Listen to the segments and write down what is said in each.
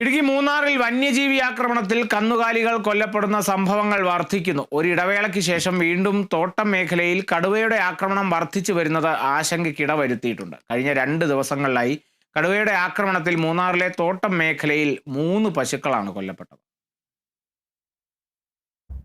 ഇടുക്കി മൂന്നാറിൽ വന്യജീവി ആക്രമണത്തിൽ കന്നുകാലികൾ കൊല്ലപ്പെടുന്ന സംഭവങ്ങൾ വർദ്ധിക്കുന്നു. ഒരിടവേളയ്ക്ക് ശേഷം വീണ്ടും തോട്ടം മേഖലയിൽ കടുവയുടെ ആക്രമണം വർദ്ധിച്ചു വരുന്നത് ആശങ്കയ്ക്കിട വരുത്തിയിട്ടുണ്ട് കഴിഞ്ഞ രണ്ട് ദിവസങ്ങളിലായി കടുവയുടെ ആക്രമണത്തിൽ മൂന്നാറിലെ തോട്ടം മേഖലയിൽ മൂന്ന് പശുക്കളാണ് കൊല്ലപ്പെട്ടത്.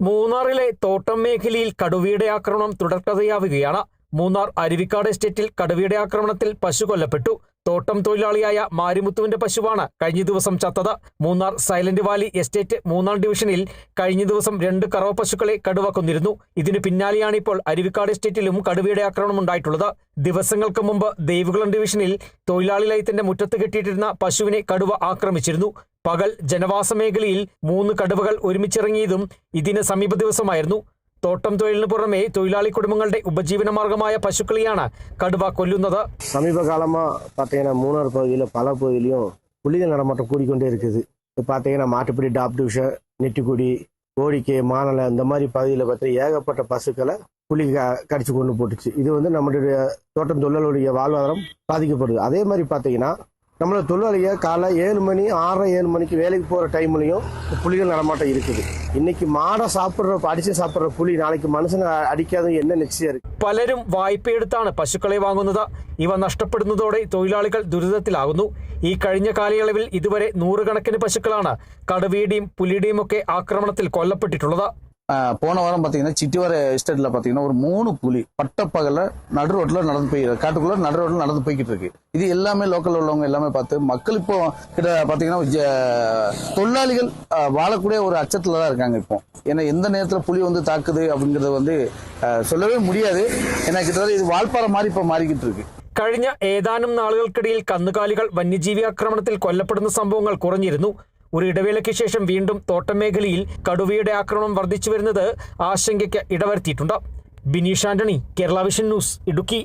മൂന്നാറിലെ തോട്ടം മേഖലയിൽ കടുവയുടെ ആക്രമണം തുടർക്കഥയാവുകയാണ്. മൂന്നാർ അരുവിക്കാട് എസ്റ്റേറ്റിൽ കടുവയുടെ ആക്രമണത്തിൽ പശു കൊല്ലപ്പെട്ടു. തോട്ടം തൊഴിലാളിയായ മാരിമുത്തുവിന്റെ പശുവാണ് കഴിഞ്ഞ ദിവസം ചത്തത്. മൂന്നാർ സൈലന്റ് വാലി എസ്റ്റേറ്റ് മൂന്നാം ഡിവിഷനിൽ കഴിഞ്ഞ ദിവസം രണ്ട് കറവ പശുക്കളെ കടുവ കൊന്നിരുന്നു ഇതിനു പിന്നാലെയാണ് ഇപ്പോൾ അരുവിക്കാട് എസ്റ്റേറ്റിലും കടുവയുടെ ആക്രമണം ഉണ്ടായിട്ടുള്ളത്. ദിവസങ്ങൾക്ക് മുമ്പ് ദേവികുളം ഡിവിഷനിൽ തൊഴിലാളി ലയത്തിന്റെ മുറ്റത്ത് കെട്ടിയിട്ടിരുന്ന പശുവിനെ കടുവ ആക്രമിച്ചിരുന്നു. പകൽ ജനവാസ മേഖലയിൽ മൂന്ന് കടുവകൾ ഒരുമിച്ചിറങ്ങിയതും ഇതിന് സമീപ ദിവസമായിരുന്നു. தோட்டம் തോട്ടം തൊഴിലിന് தொழிலாளி തൊഴിലാളി உபஜீவன மார்க்கமாக பசுக்களையான പശുക്കളെയാണ് കടുവ சமீப சமீபகாலமாக பார்த்தீங்கன்னா மூணார் பகுதியில் பல பகுதியிலையும் புலிகள் நடமாட்டம் கூடிக்கொண்டே இருக்குது இப்போ மாட்டுப்படி டாப் டாப்டிவிஷன் நெட்டிக்குடி கோடிக்கை மானலை இந்த மாதிரி பகுதியில் பார்த்தீங்கன்னா ஏகப்பட்ட பசுக்களை புலி க கடிச்சு கொண்டு போட்டுச்சு. இது வந்து நம்மளுடைய தோட்டம் தொழிலுடைய வாழ்வாதாரம் பாதிக்கப்படுது. அதே மாதிரி பார்த்தீங்கன்னா நம்மளோட தொழிலாளிய காலை ஏழு மணி ஆறரை ஏழு மணிக்கு வேலைக்கு போகிற டைம்லையும் புலிகள் நடமாட்டம் இருக்குது இன்னைக்கு மாடை சாப்பிட்ற அடிச்சு சாப்பிட்ற புலி நாளைக்கு மனுஷனை அடிக்காத என்ன நிச்சயம் இருக்கு പലരും വായ്പയെടുത്താണ് പശുക്കളെ വാങ്ങുന്നത് ഇവ നഷ്ടപ്പെടുന്നതോടെ തൊഴിലാളികൾ ദുരിതത്തിലാകുന്നു ഈ കഴിഞ്ഞ കാലയളവിൽ ഇതുവരെ നൂറുകണക്കിന് പശുക്കളാണ് കടുവയുടെയും പുലിയുടെയും ഒക്കെ ആക്രമണത്തിൽ കൊല്ലപ്പെട്ടിട്ടുള്ളത് ஆஹ் போன வாரம் பார்த்தீங்கன்னா சிட்டிவார எஸ்டேட்ல பார்த்தீங்கன்னா ஒரு மூணு புலி பட்டப்பகல நடு ரோட்ல நடந்து போய் காட்டுக்குள்ள நடு ரோட்ல நடந்து போய்கிட்டு இருக்கு இது எல்லாமே லோக்கல் உள்ளவங்க எல்லாமே பார்த்து மக்கள் இப்போ கிட்ட பார்த்தீங்கன்னா ஜ- தொழிலாளிகள் ஆஹ் வாழக்கூடிய ஒரு அச்சத்துல தான் இருக்காங்க இப்போ ஏன்னா எந்த நேரத்தில் புலி வந்து தாக்குது அப்படிங்கறது வந்து ஆஹ் சொல்லவே முடியாது ஏன்னா கிட்டத்தட்ட இது வாழ்ப்பாறை மாதிரி இப்போ மாறிக்கிட்டு இருக்கு കഴിഞ്ഞ ഏതാനും നാളുകൾക്കിടയിൽ കന്നുകാലികൾ വന്യജീവി ആക്രമണത്തിൽ കൊല്ലപ്പെടുന്ന സംഭവങ്ങൾ കുറഞ്ഞിരുന്നു ഒരു ഇടവേളയ്ക്ക് ശേഷം വീണ്ടും തോട്ടമേഖലയിൽ കടുവയുടെ ആക്രമണം വർദ്ധിച്ചു വരുന്നത് ആശങ്കയ്ക്ക് ഇടവരുത്തിയിട്ടുണ്ട്. Bineesh Antony Kerala vision news Idukki.